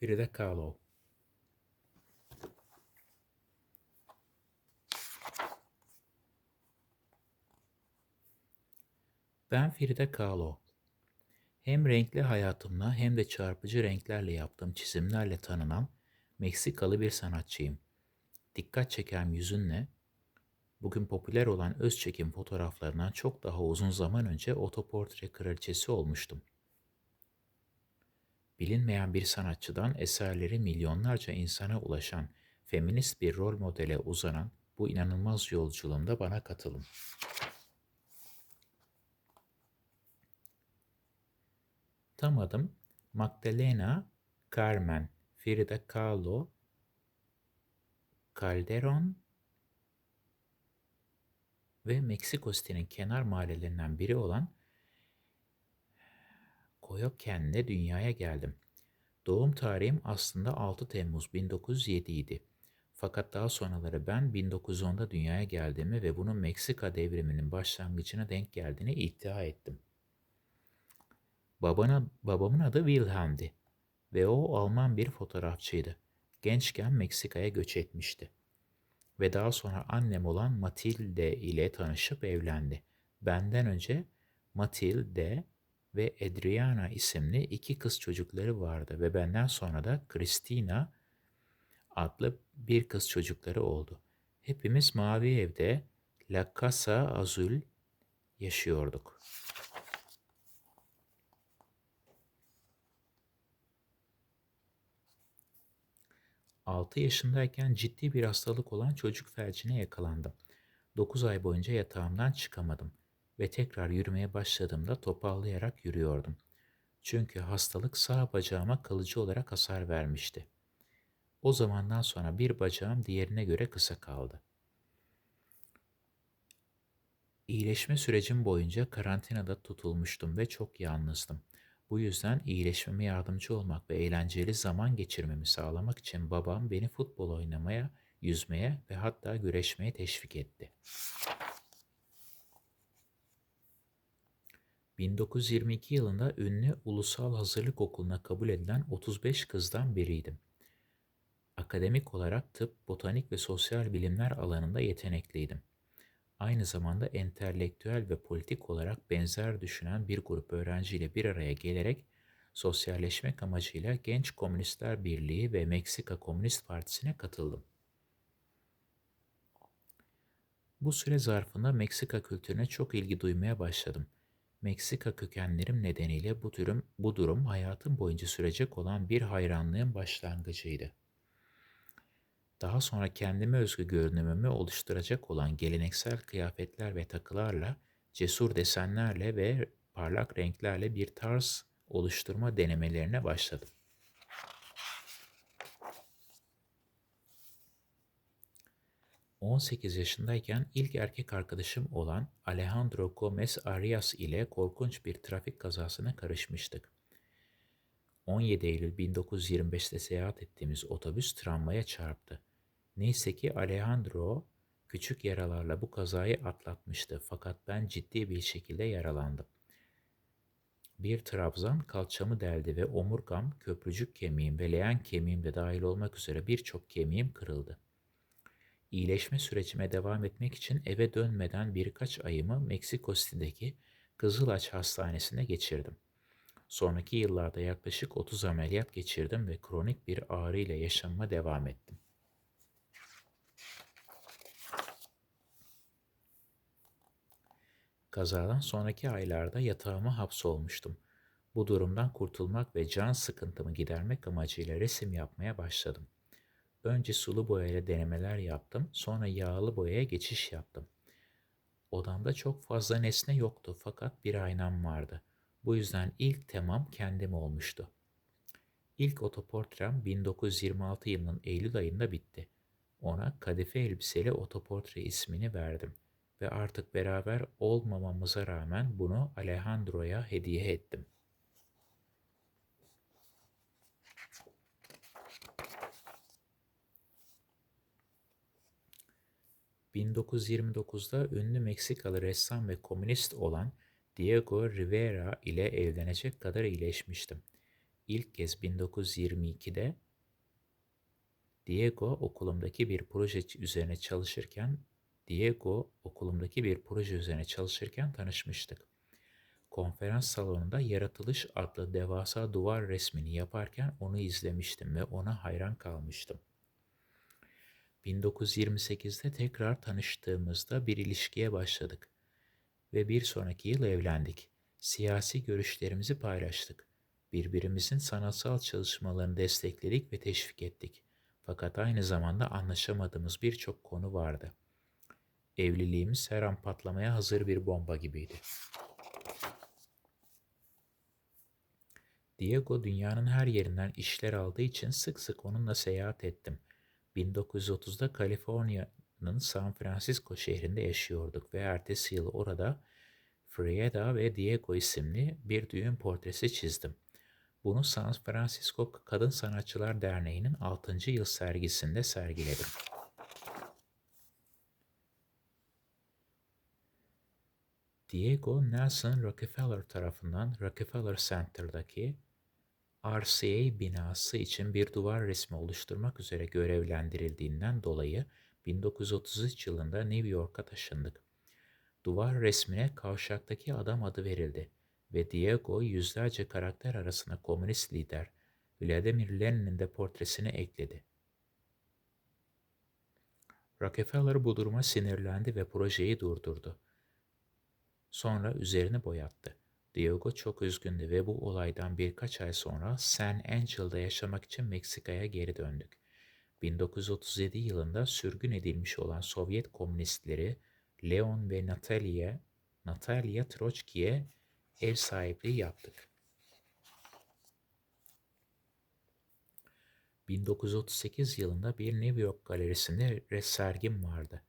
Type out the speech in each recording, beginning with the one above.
Frida Kahlo Ben Frida Kahlo. Hem renkli hayatımla hem de çarpıcı renklerle yaptığım çizimlerle tanınan Meksikalı bir sanatçıyım. Dikkat çeken yüzünle bugün popüler olan öz çekim fotoğraflarından çok daha uzun zaman önce otoportre kraliçesi olmuştum. Bilinmeyen bir sanatçıdan eserleri milyonlarca insana ulaşan, feminist bir rol modele uzanan bu inanılmaz yolculuğumda bana katılın. Tam adım Magdalena Carmen Frida Kahlo Calderon ve Meksiko City'nin kenar mahallelerinden biri olan Coyoacan'de dünyaya geldim. Doğum tarihim aslında 6 Temmuz 1907 idi. Fakat daha sonraları ben 1910'da dünyaya geldiğimi ve bunun Meksika devriminin başlangıcına denk geldiğini iddia ettim. Babana, babamın adı Wilhelm'di ve o Alman bir fotoğrafçıydı. Gençken Meksika'ya göç etmişti. Ve daha sonra annem olan Matilde ile tanışıp evlendi. Benden önce Matilde ve Adriana isimli iki kız çocukları vardı ve benden sonra da Christina adlı bir kız çocukları oldu. Hepimiz mavi evde La Casa Azul yaşıyorduk. 6 yaşındayken ciddi bir hastalık olan çocuk felcine yakalandım. 9 ay boyunca yatağımdan çıkamadım ve tekrar yürümeye başladığımda topallayarak yürüyordum. Çünkü hastalık sağ bacağıma kalıcı olarak hasar vermişti. O zamandan sonra bir bacağım diğerine göre kısa kaldı. İyileşme sürecim boyunca karantinada tutulmuştum ve çok yalnızdım. Bu yüzden iyileşmeme yardımcı olmak ve eğlenceli zaman geçirmemi sağlamak için babam beni futbol oynamaya, yüzmeye ve hatta güreşmeye teşvik etti. 1922 yılında ünlü Ulusal Hazırlık Okulu'na kabul edilen 35 kızdan biriydim. Akademik olarak tıp, botanik ve sosyal bilimler alanında yetenekliydim aynı zamanda entelektüel ve politik olarak benzer düşünen bir grup öğrenciyle bir araya gelerek sosyalleşmek amacıyla Genç Komünistler Birliği ve Meksika Komünist Partisi'ne katıldım. Bu süre zarfında Meksika kültürüne çok ilgi duymaya başladım. Meksika kökenlerim nedeniyle bu durum, bu durum hayatım boyunca sürecek olan bir hayranlığın başlangıcıydı. Daha sonra kendime özgü görünümümü oluşturacak olan geleneksel kıyafetler ve takılarla, cesur desenlerle ve parlak renklerle bir tarz oluşturma denemelerine başladım. ...18 yaşındayken ilk erkek arkadaşım olan Alejandro Gomez Arias ile korkunç bir trafik kazasına karışmıştık. 17 Eylül 1925'te seyahat ettiğimiz otobüs tramvaya çarptı. Neyse ki Alejandro küçük yaralarla bu kazayı atlatmıştı fakat ben ciddi bir şekilde yaralandım. Bir trabzan kalçamı deldi ve omurgam, köprücük kemiğim ve leğen kemiğim de dahil olmak üzere birçok kemiğim kırıldı. İyileşme sürecime devam etmek için eve dönmeden birkaç ayımı Meksiko City'deki Kızılaç Hastanesi'nde geçirdim. Sonraki yıllarda yaklaşık 30 ameliyat geçirdim ve kronik bir ağrı ile yaşamıma devam ettim. Kazadan sonraki aylarda yatağıma hapsolmuştum. Bu durumdan kurtulmak ve can sıkıntımı gidermek amacıyla resim yapmaya başladım. Önce sulu boyayla denemeler yaptım, sonra yağlı boyaya geçiş yaptım. Odamda çok fazla nesne yoktu fakat bir aynam vardı. Bu yüzden ilk temam kendim olmuştu. İlk otoportrem 1926 yılının Eylül ayında bitti. Ona kadife elbiseli otoportre ismini verdim ve artık beraber olmamamıza rağmen bunu Alejandro'ya hediye ettim. ...1929'da ünlü Meksikalı ressam ve komünist olan Diego Rivera ile evlenecek kadar iyileşmiştim. ilk kez 1922'de Diego okulumdaki bir proje üzerine çalışırken Diego okulumdaki bir proje üzerine çalışırken tanışmıştık. Konferans salonunda Yaratılış adlı devasa duvar resmini yaparken onu izlemiştim ve ona hayran kalmıştım. 1928'de tekrar tanıştığımızda bir ilişkiye başladık ve bir sonraki yıl evlendik. Siyasi görüşlerimizi paylaştık. Birbirimizin sanatsal çalışmalarını destekledik ve teşvik ettik. Fakat aynı zamanda anlaşamadığımız birçok konu vardı. Evliliğimiz her an patlamaya hazır bir bomba gibiydi. Diego dünyanın her yerinden işler aldığı için sık sık onunla seyahat ettim. 1930'da Kaliforniya'nın San Francisco şehrinde yaşıyorduk ve ertesi yıl orada Frieda ve Diego isimli bir düğün portresi çizdim. Bunu San Francisco Kadın Sanatçılar Derneği'nin 6. yıl sergisinde sergiledim. Diego Nelson Rockefeller tarafından Rockefeller Center'daki RCA binası için bir duvar resmi oluşturmak üzere görevlendirildiğinden dolayı 1933 yılında New York'a taşındık. Duvar resmine kavşaktaki adam adı verildi ve Diego yüzlerce karakter arasına komünist lider Vladimir Lenin'in de portresini ekledi. Rockefeller bu duruma sinirlendi ve projeyi durdurdu. Sonra üzerini boyattı. Diego çok üzgündü ve bu olaydan birkaç ay sonra San Angel'da yaşamak için Meksika'ya geri döndük. 1937 yılında sürgün edilmiş olan Sovyet komünistleri Leon ve Natalia, Natalia Troçki'ye ev sahipliği yaptık. 1938 yılında bir New York galerisinde sergim vardı.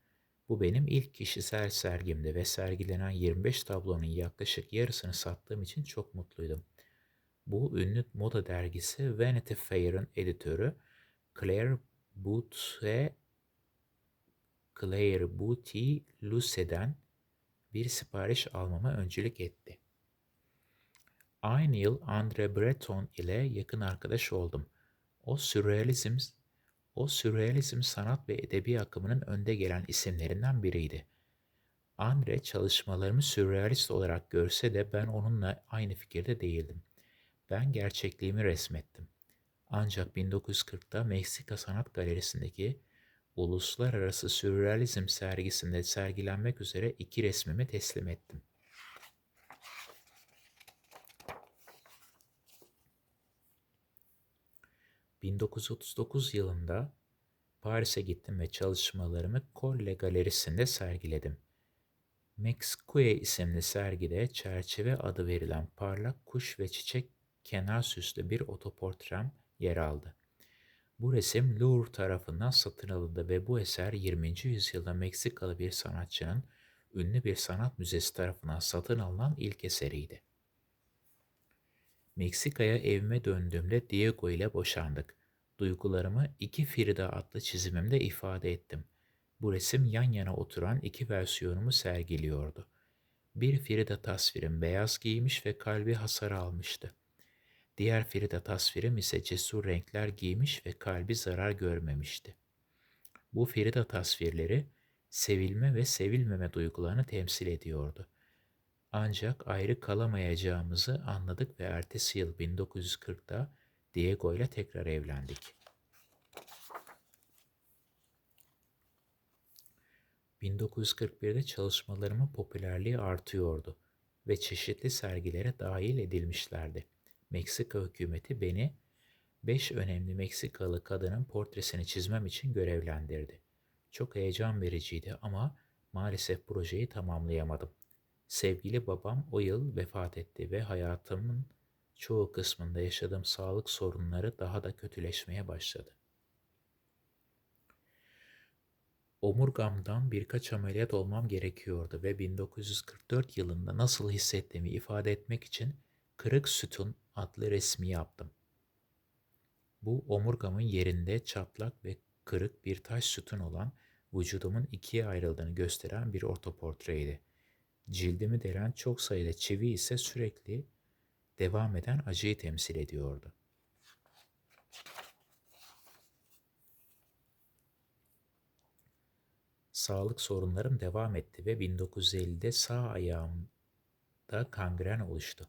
Bu benim ilk kişisel sergimdi ve sergilenen 25 tablonun yaklaşık yarısını sattığım için çok mutluydum. Bu ünlü moda dergisi Vanity Fair'ın editörü Claire Booth'e Claire Booty Luce'den bir sipariş almama öncülük etti. Aynı yıl Andre Breton ile yakın arkadaş oldum. O sürrealizm o sürrealizm sanat ve edebi akımının önde gelen isimlerinden biriydi. Andre çalışmalarımı sürrealist olarak görse de ben onunla aynı fikirde değildim. Ben gerçekliğimi resmettim. Ancak 1940'ta Meksika Sanat Galerisi'ndeki Uluslararası Sürrealizm sergisinde sergilenmek üzere iki resmimi teslim ettim. 1939 yılında Paris'e gittim ve çalışmalarımı Colle Galerisi'nde sergiledim. Mexque isimli sergide çerçeve adı verilen parlak kuş ve çiçek kenar süslü bir otoportrem yer aldı. Bu resim Louvre tarafından satın alındı ve bu eser 20. yüzyılda Meksikalı bir sanatçının ünlü bir sanat müzesi tarafından satın alınan ilk eseriydi. Meksika'ya evime döndüğümde Diego ile boşandık. Duygularımı iki Frida adlı çizimimde ifade ettim. Bu resim yan yana oturan iki versiyonumu sergiliyordu. Bir Frida tasvirim beyaz giymiş ve kalbi hasar almıştı. Diğer Frida tasvirim ise cesur renkler giymiş ve kalbi zarar görmemişti. Bu Frida tasvirleri sevilme ve sevilmeme duygularını temsil ediyordu. Ancak ayrı kalamayacağımızı anladık ve ertesi yıl 1940'da Diego ile tekrar evlendik. 1941'de çalışmalarımın popülerliği artıyordu ve çeşitli sergilere dahil edilmişlerdi. Meksika hükümeti beni 5 önemli Meksikalı kadının portresini çizmem için görevlendirdi. Çok heyecan vericiydi ama maalesef projeyi tamamlayamadım. Sevgili babam o yıl vefat etti ve hayatımın çoğu kısmında yaşadığım sağlık sorunları daha da kötüleşmeye başladı. Omurgamdan birkaç ameliyat olmam gerekiyordu ve 1944 yılında nasıl hissettiğimi ifade etmek için Kırık Sütun adlı resmi yaptım. Bu omurgamın yerinde çatlak ve kırık bir taş sütun olan vücudumun ikiye ayrıldığını gösteren bir ortoportreydi. Cildimi delen çok sayıda çivi ise sürekli devam eden acıyı temsil ediyordu. Sağlık sorunlarım devam etti ve 1950'de sağ ayağımda kangren oluştu.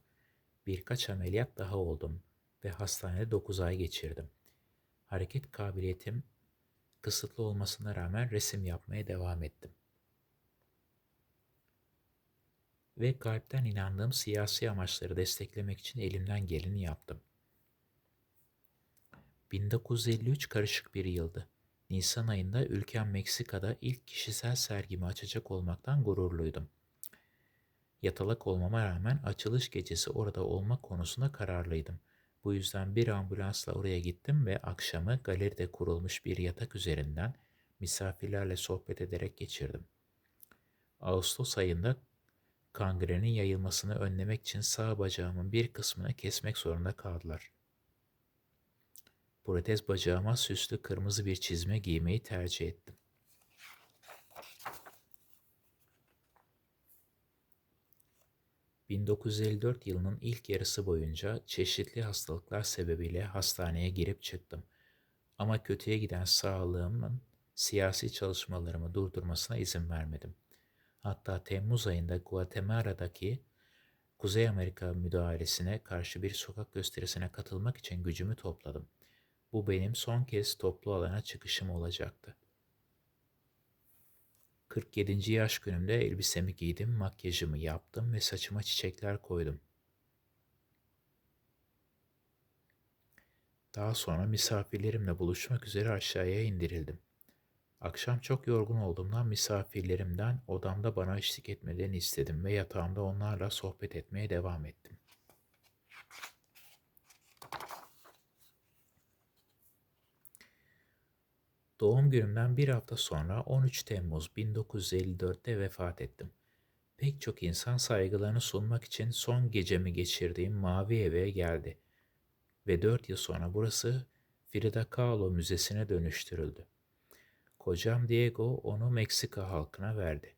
Birkaç ameliyat daha oldum ve hastanede 9 ay geçirdim. Hareket kabiliyetim kısıtlı olmasına rağmen resim yapmaya devam ettim. Ve kalpten inandığım siyasi amaçları desteklemek için elimden geleni yaptım. 1953 karışık bir yıldı. Nisan ayında ülkem Meksika'da ilk kişisel sergimi açacak olmaktan gururluydum. Yatalak olmama rağmen açılış gecesi orada olma konusunda kararlıydım. Bu yüzden bir ambulansla oraya gittim ve akşamı galeride kurulmuş bir yatak üzerinden misafirlerle sohbet ederek geçirdim. Ağustos ayında kangrenin yayılmasını önlemek için sağ bacağımın bir kısmını kesmek zorunda kaldılar. Protez bacağıma süslü kırmızı bir çizme giymeyi tercih ettim. ...1954 yılının ilk yarısı boyunca çeşitli hastalıklar sebebiyle hastaneye girip çıktım. Ama kötüye giden sağlığımın siyasi çalışmalarımı durdurmasına izin vermedim. Hatta Temmuz ayında Guatemala'daki Kuzey Amerika müdahalesine karşı bir sokak gösterisine katılmak için gücümü topladım. Bu benim son kez toplu alana çıkışım olacaktı. 47. yaş günümde elbisemi giydim, makyajımı yaptım ve saçıma çiçekler koydum. Daha sonra misafirlerimle buluşmak üzere aşağıya indirildim. Akşam çok yorgun olduğumdan misafirlerimden odamda bana eşlik etmelerini istedim ve yatağımda onlarla sohbet etmeye devam ettim. Doğum günümden bir hafta sonra 13 Temmuz 1954'te vefat ettim. Pek çok insan saygılarını sunmak için son gecemi geçirdiğim mavi eve geldi ve 4 yıl sonra burası Frida Kahlo Müzesi'ne dönüştürüldü. Kocam Diego onu Meksika halkına verdi.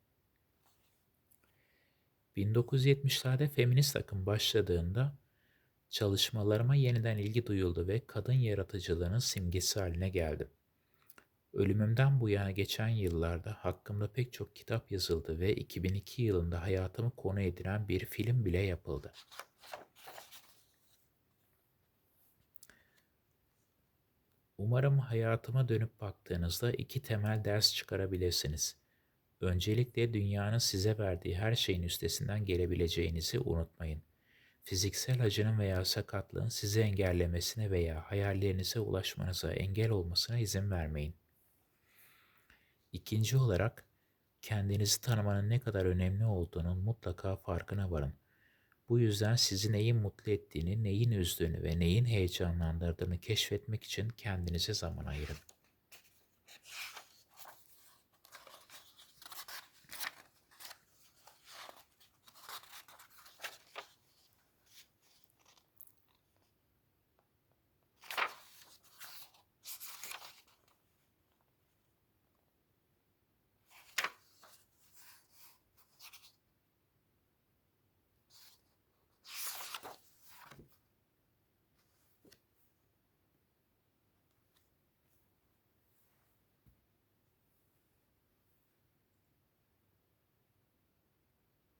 1970'lerde feminist akım başladığında çalışmalarıma yeniden ilgi duyuldu ve kadın yaratıcılığının simgesi haline geldim. Ölümümden bu yana geçen yıllarda hakkımda pek çok kitap yazıldı ve 2002 yılında hayatımı konu edilen bir film bile yapıldı. Umarım hayatıma dönüp baktığınızda iki temel ders çıkarabilirsiniz. Öncelikle dünyanın size verdiği her şeyin üstesinden gelebileceğinizi unutmayın. Fiziksel acının veya sakatlığın sizi engellemesine veya hayallerinize ulaşmanıza engel olmasına izin vermeyin. İkinci olarak kendinizi tanımanın ne kadar önemli olduğunun mutlaka farkına varın. Bu yüzden sizi neyin mutlu ettiğini, neyin üzdüğünü ve neyin heyecanlandırdığını keşfetmek için kendinize zaman ayırın.